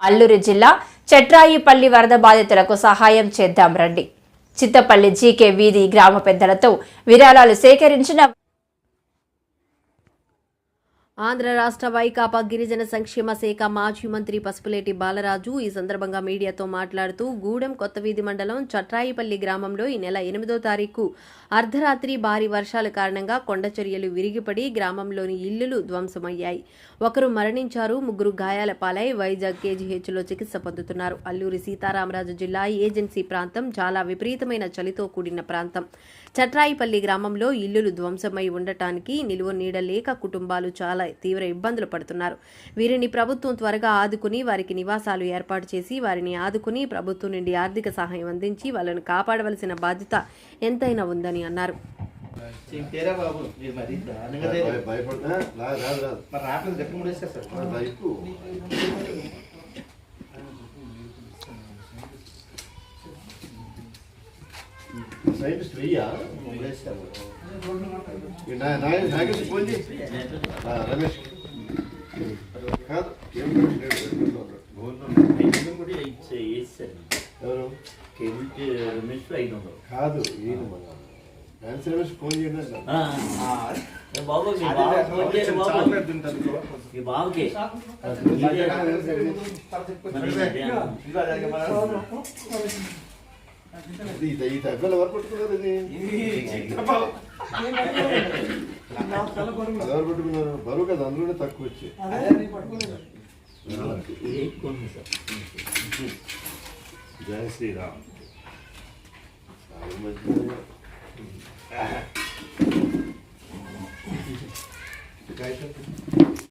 అల్లూరు జిల్లా చెట్రాయిపల్లి వరద బాధితులకు సహాయం చేద్దాం రండి. చిత్తపల్లి జీకే వీధి గ్రామ పెద్దలతో విరాళాలు సేకరించిన ఆంధ్ర రాష్ట్ర వైకాపా గిరిజన సంక్షేమ శాఖ మాజీ మంత్రి పసుపులేటి బాలరాజు ఈ సందర్భంగా మీడియాతో మాట్లాడుతూ గూడెం కొత్తవీధి మండలం చట్రాయిపల్లి గ్రామంలో ఈ నెల ఎనిమిదో తారీఖు అర్ధరాత్రి భారీ వర్షాల కారణంగా కొండచర్యలు విరిగిపడి గ్రామంలోని ఇల్లులు ధ్వంసమయ్యాయి. ఒకరు మరణించారు ముగ్గురు గాయాల పాలై వైజాగ్ కేజీహెచ్లో చికిత్స పొందుతున్నారు. అల్లూరి సీతారామరాజు జిల్లా ఏజెన్సీ ప్రాంతం చాలా విపరీతమైన చలితో కూడిన ప్రాంతం. చట్రాయిపల్లి గ్రామంలో ఇల్లులు ధ్వంసమై ఉండటానికి నిలువ నీడ లేక కుటుంబాలు చాలా తీవ్ర ఇబ్బందులు పడుతున్నారు. వీరిని ప్రభుత్వం త్వరగా ఆదుకుని వారికి నివాసాలు ఏర్పాటు చేసి వారిని ఆదుకుని ప్రభుత్వం నుండి ఆర్థిక సహాయం అందించి వాళ్ళను కాపాడవలసిన బాధ్యత ఎంతైనా ఉందని అన్నారు. సైంటిస్ట్ వెయ్యా? నాగేష్ ఫోన్. ఆ, రమేష్ కాదు ఏం లేడు. ఎవరు కాదు ఈయన మన డాన్స్ రమేష్ ఫోన్ చేయండి. బాబు మీ బావ ఫోన్ చేసి బాబు మీ బావకి ఇది ఇది- ఈ తగ్గలు ఎవరు పట్టుకున్నారు ఇది బరువు కదా అందులోనే తక్కువ వచ్చి జయ శ్రీరామ్. చాలా మంచిది